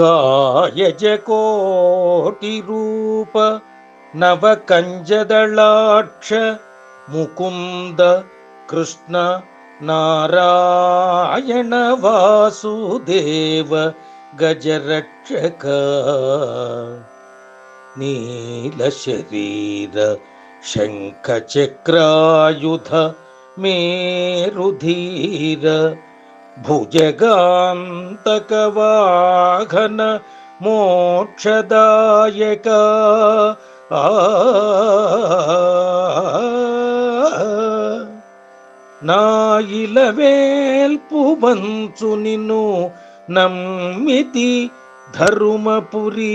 कायजकोटिरूप नवकञ्जदलाक्ष मुकुन्द कृष्ण नारायणवासुदेव गजरक्षक नीलशरीर शङ्खचक्रायुध मेरुधिर శంఖ మోక్షదాయక ఆ నాయిలవేల్పు నిన్ను నమ్మితి ధర్మపురి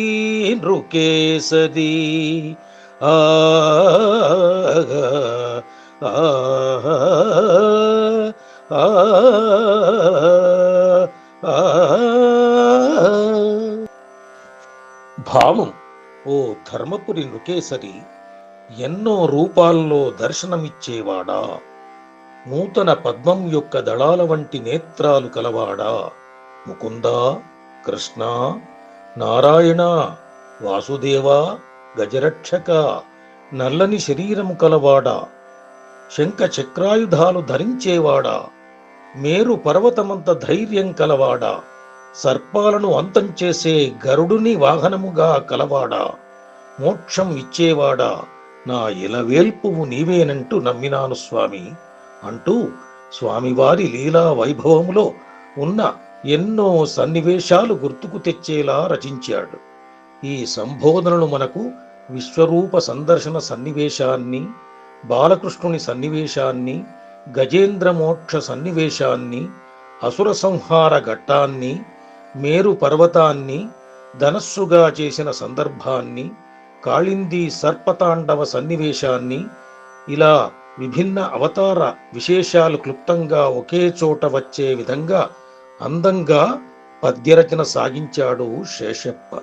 నృకేసరి ఆ, ఆ, ఆ. భావం. ఓ ధర్మపురి నృకేసరి ఎన్నో రూపాల్లో దర్శనమిచ్చేవాడా. నూతన పద్మం యొక్క దళాల వంటి నేత్రాలు కలవాడా. ముకుంద కృష్ణ నారాయణ వాసుదేవ గజరక్షక నల్లని శరీరము కలవాడా. శంఖ చక్రాయుధాలు ధరించేవాడా. మేరు పర్వతమంత ధైర్యం కలవాడా. సర్పాలను అంతం చేసే గరుడుని వాహనముగా కలవాడా? మోక్షం ఇచ్చేవాడా? నా ఇలవేల్పువు నీవేనంటూ నమ్మినాను స్వామి. అంటూ స్వామివారి లీలా వైభవములో ఉన్న ఎన్నో సన్నివేశాలు గుర్తుకు తెచ్చేలా రచించాడు. ఈ సంబోధనలు మనకు విశ్వరూప సందర్శన సన్నివేశాన్ని బాలకృష్ణుని సన్నివేశాన్ని గజేంద్ర మోక్ష సన్నివేశాన్ని అసుర సంహార ఘట్టాన్ని మేరు పర్వతాన్ని ధనస్సుగా చేసిన సందర్భాన్ని కాళింది సర్పతాండవ సన్నివేశాన్ని ఇలా విభిన్న అవతార విశేషాలు క్లుప్తంగా ఒకే చోట వచ్చే విధంగా అందంగా పద్యరచన సాగించాడు శేషప్ప.